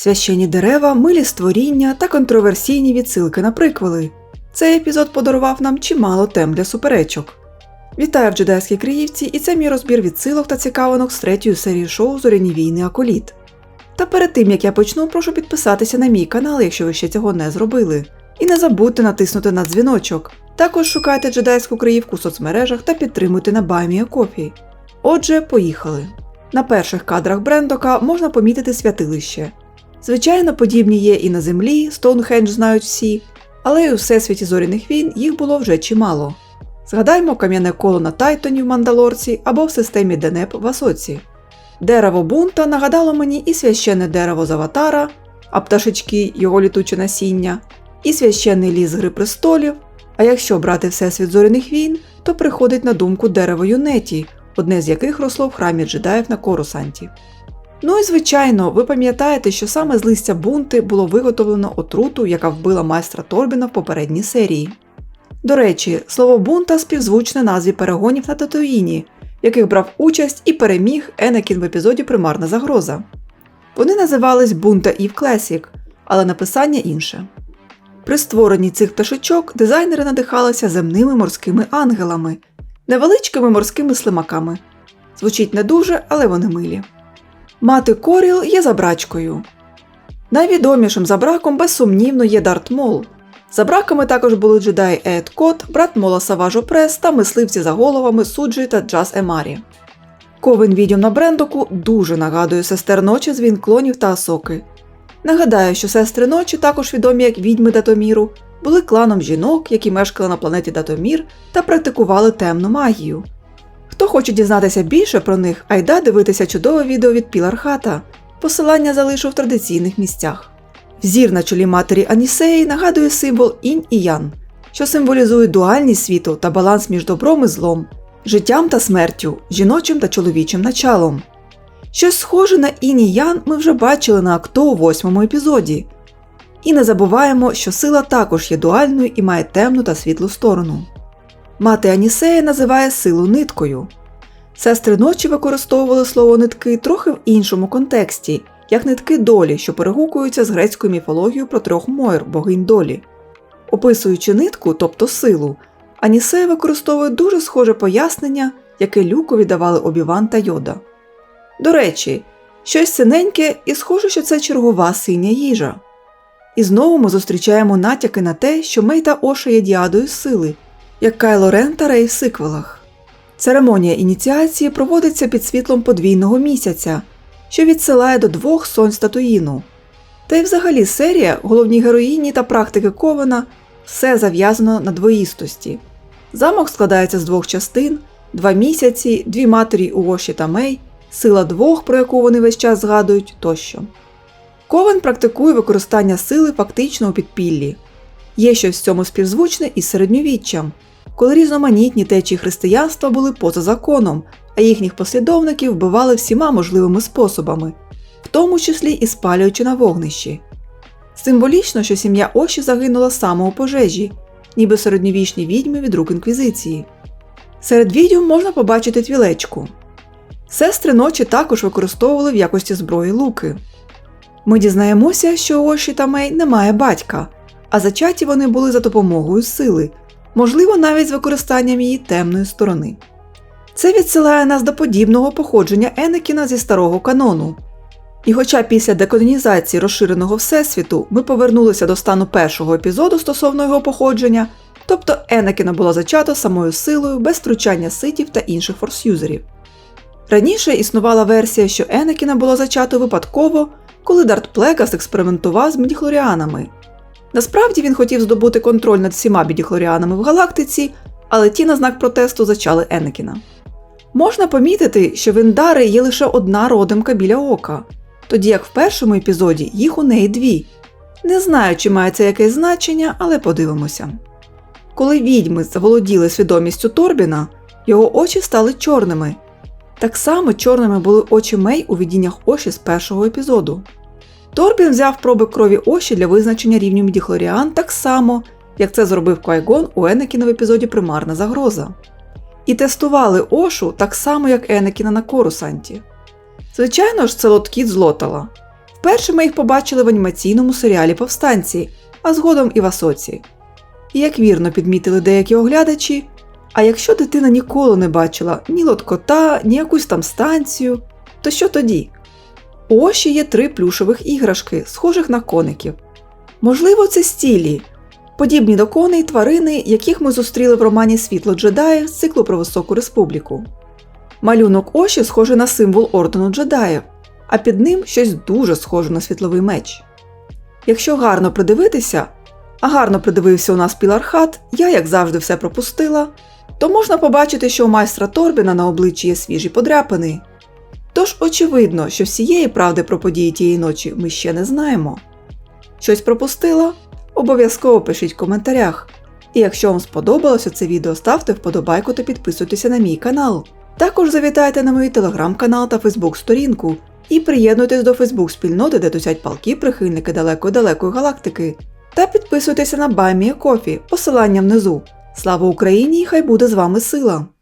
Священні дерева, милі створіння та контроверсійні відсилки на приквели. Цей епізод подарував нам чимало тем для суперечок. Вітаю в джедайській Криївці, і це мій розбір відсилок та цікавинок з третьої серії шоу Зоряні війни Аколіт. Та перед тим як я почну, прошу підписатися на мій канал, якщо ви ще цього не зробили. І не забудьте натиснути на дзвіночок. Також шукайте джедайську Криївку в соцмережах та підтримуйте на Баймія Кофі. Отже, поїхали. На перших кадрах Брендока можна помітити святилище. Звичайно, подібні є і на землі, Стоунхендж знають всі, але й у всесвіті зоряних війн їх було вже чимало. Згадаймо кам'яне коло на Тайтоні в Мандалорці або в системі Денеп в Асоці. Дерево бунта нагадало мені і священне дерево з Аватара, а пташечки його літуче насіння, і священний ліс Гри престолів. А якщо брати всесвіт зоряних війн, то приходить на думку дерево Юнеті, одне з яких росло в храмі джедаїв на Корусанті. Ну і звичайно, ви пам'ятаєте, що саме з листя бунти було виготовлено отруту, яка вбила майстра Торбіна в попередній серії. До речі, слово бунта співзвучне назві перегонів на Татуїні, в яких брав участь і переміг Енекін в епізоді Примарна загроза. Вони називались Бунта Ів Клесік, але написання інше. При створенні цих пташечок дизайнери надихалися земними морськими ангелами, невеличкими морськими слимаками. Звучить не дуже, але вони милі. Мати Коріл є забрачкою. Найвідомішим забраком безсумнівно є Дарт Мол. Забраками також були джедаї Ед Кот, брат Мола Саважо Прес та мисливці за головами Суджі та Джаз Емарі. Ковен відьом на Брендоку дуже нагадує сестер ночі з Вінклонів та Асоки. Нагадаю, що сестри ночі, також відомі як відьми Датоміру, були кланом жінок, які мешкали на планеті Датомір та практикували темну магію. Хто хоче дізнатися більше про них, айда дивитися чудове відео від Пілархата. Посилання залишу в традиційних місцях. Взір на чолі матері Анісеї нагадує символ інь і ян, що символізує дуальність світу та баланс між добром і злом, життям та смертю, жіночим та чоловічим началом. Щось схоже на інь і ян ми вже бачили на акто у восьмому епізоді. І не забуваємо, що сила також є дуальною і має темну та світлу сторону. Мати Анісея називає силу ниткою. Сестри ночі використовували слово нитки трохи в іншому контексті, як нитки долі, що перегукуються з грецькою міфологією про трьох Мойр, богинь долі. Описуючи нитку, тобто силу, Анісея використовує дуже схоже пояснення, яке люкові давали Обіван та Йода. До речі, щось синеньке і схоже, що це чергова синя їжа. І знову ми зустрічаємо натяки на те, що Мей та Оша є діадою сили, як Кайло Рен та Рей в сиквелах. Церемонія ініціації проводиться під світлом подвійного місяця, що відсилає до двох сонь статуїну. Та й взагалі серія, головні героїні та практики Ковена все зав'язано на двоїстості. Замок складається з двох частин, два місяці, дві матері у Оші та Мей, сила двох, про яку вони весь час згадують тощо. Ковен практикує використання сили фактично у підпіллі. Є щось в цьому співзвучне із середньовіччям, коли різноманітні течії християнства були поза законом, а їхніх послідовників вбивали всіма можливими способами, в тому числі і спалюючи на вогнищі. Символічно, що сім'я Оші загинула саме у пожежі, ніби середньовічні відьми від рук інквізиції. Серед відьм можна побачити твілечку. Сестри ночі також використовували в якості зброї луки. Ми дізнаємося, що Оші та Мей немає батька, а зачаті вони були за допомогою сили, можливо, навіть з використанням її темної сторони. Це відсилає нас до подібного походження Енекіна зі старого канону. І хоча після деколонізації розширеного Всесвіту ми повернулися до стану першого епізоду стосовно його походження, тобто Енекіна було зачато самою силою без втручання ситів та інших форсюзерів. Раніше існувала версія, що Енекіна було зачато випадково, коли Дарт Плекас експериментував з медіхлоріанами. Насправді він хотів здобути контроль над всіма бідіхлоріанами в галактиці, але ті на знак протесту зачали Енекіна. Можна помітити, що в Індари є лише одна родимка біля ока, тоді як в першому епізоді їх у неї дві. Не знаю, чи має це якесь значення, але подивимося. Коли відьми заволоділи свідомістю Торбіна, його очі стали чорними. Так само чорними були очі Мей у видіннях Оші з першого епізоду. Торбін взяв проби крові Оші для визначення рівню мідіхлоріан так само, як це зробив Квайгон у Енекіна в епізоді Примарна загроза. І тестували Ошу так само, як Енекіна на Корусанті. Звичайно ж, це лоткіт з Лотала. Вперше ми їх побачили в анімаційному серіалі Повстанці, а згодом і в Асоці. І як вірно підмітили деякі оглядачі, а якщо дитина ніколи не бачила ні лоткота, ні якусь там станцію, то що тоді? У Оші є три плюшових іграшки, схожих на коників. Можливо, це стілі, подібні до коней тварини, яких ми зустріли в романі Світло джедаїв з циклу про Високу Республіку. Малюнок Оші схожий на символ ордену джедаїв, а під ним щось дуже схоже на світловий меч. Якщо гарно придивитися, а гарно придивився у нас Пілархат, я, як завжди, все пропустила, то можна побачити, що у майстра Торбіна на обличчі є свіжі подряпини. Тож очевидно, що всієї правди про події тієї ночі ми ще не знаємо. Щось пропустила? Обов'язково пишіть в коментарях. І якщо вам сподобалося це відео, ставте вподобайку та підписуйтеся на мій канал. Також завітайте на мій телеграм-канал та фейсбук-сторінку і приєднуйтесь до фейсбук-спільноти, де тусять палки прихильники далекої-далекої галактики. Та підписуйтеся на Баймія Кофі, посилання внизу. Слава Україні! і Хай буде з вами сила!